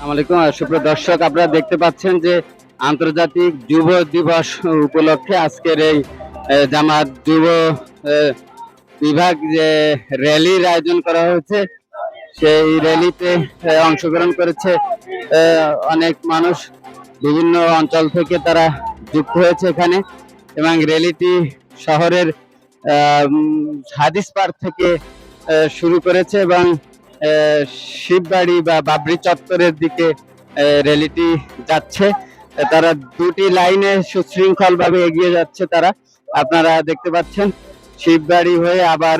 আসসালামাইকুম সুপ্রিয় দর্শক, আপনারা দেখতে পাচ্ছেন যে আন্তর্জাতিক যুব দিবস উপলক্ষে আজকের এই জামাত যুব বিভাগ যে র্যালির আয়োজন করা হয়েছে, সেই র্যালিতে অংশগ্রহণ করেছে অনেক মানুষ। বিভিন্ন অঞ্চল থেকে তারা যুক্ত হয়েছে এখানে এবং র্যালিটি শহরের হাদিস পার্ক থেকে শুরু করেছে এবং শিববাড়ি বা বাবরি চত্বরের দিকে র্যালিটি যাচ্ছে। তারা দুটি লাইনে সুশৃঙ্খল ভাবে এগিয়ে যাচ্ছে তারা। আপনারা দেখতে পাচ্ছেন শিববাড়ি হয়ে আবার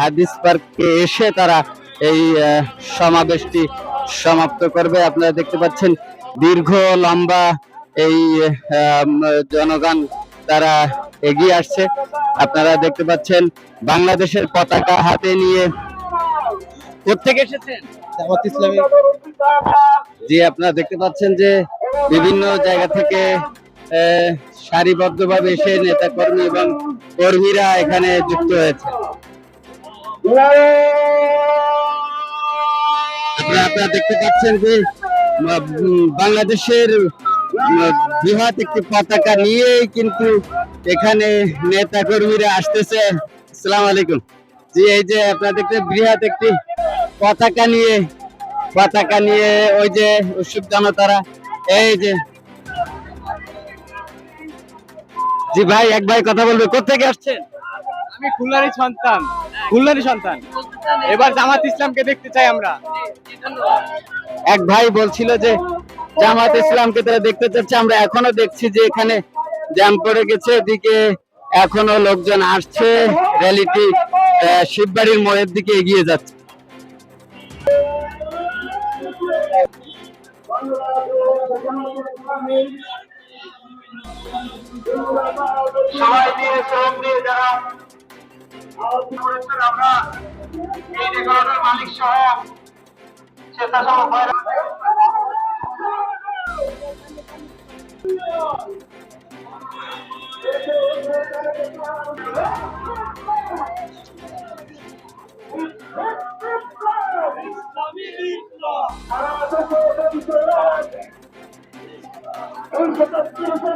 হাদিস পার্কে এসে তারা এই সমাবেশটি সমাপ্ত করবে। আপনারা দেখতে পাচ্ছেন, দীর্ঘ, লম্বা এই জনগণ তারা এগিয়ে আসছে। আপনারা দেখতে পাচ্ছেন, বাংলাদেশের পতাকা হাতে নিয়ে কোথেকে এসেছেন? জামাত ইসলামী। জি আপনারা দেখতে পাচ্ছেন যে বিভিন্ন জায়গা থেকে সারিবদ্ধভাবে এসে নেতা কর্মী এবং কর্মীরা এখানে যুক্ত হয়েছে। আপনারা আপনারা দেখতে পাচ্ছেন যে বাংলাদেশের বৃহৎ একটি পতাকা নিয়েই কিন্তু এখানে নেতা কর্মীরা আসতেছে। আসসালামু আলাইকুম। জি এই যে আপনারা দেখতে বৃহৎ একটি পতাকা নিয়ে পতাকা নিয়ে ওই যে উৎসুক জনতারা এই যে। জি ভাই এক ভাই কথা বলবে কোথেকে আসছেন? আমি খুলনারই সন্তান খুলনারই সন্তান। এবার জামাত ইসলামকে দেখতে চাই আমরা। এক ভাই বলছিল যে জামাত ইসলামকে তারা দেখতে চাচ্ছে আমরা এখনও দেখছি যে এখানে জ্যাম পড়ে গেছে এদিকে এখনও লোকজন আসছে র্যালিটি শিববাড়ির মোড়ের দিকে এগিয়ে যাচ্ছে। সবাই দিয়ে শ্রম দিয়ে যারা করেছেন আমরা এই রেকর্ডের মালিক সহ স্বেচ্ছাসেবক ভাইরা put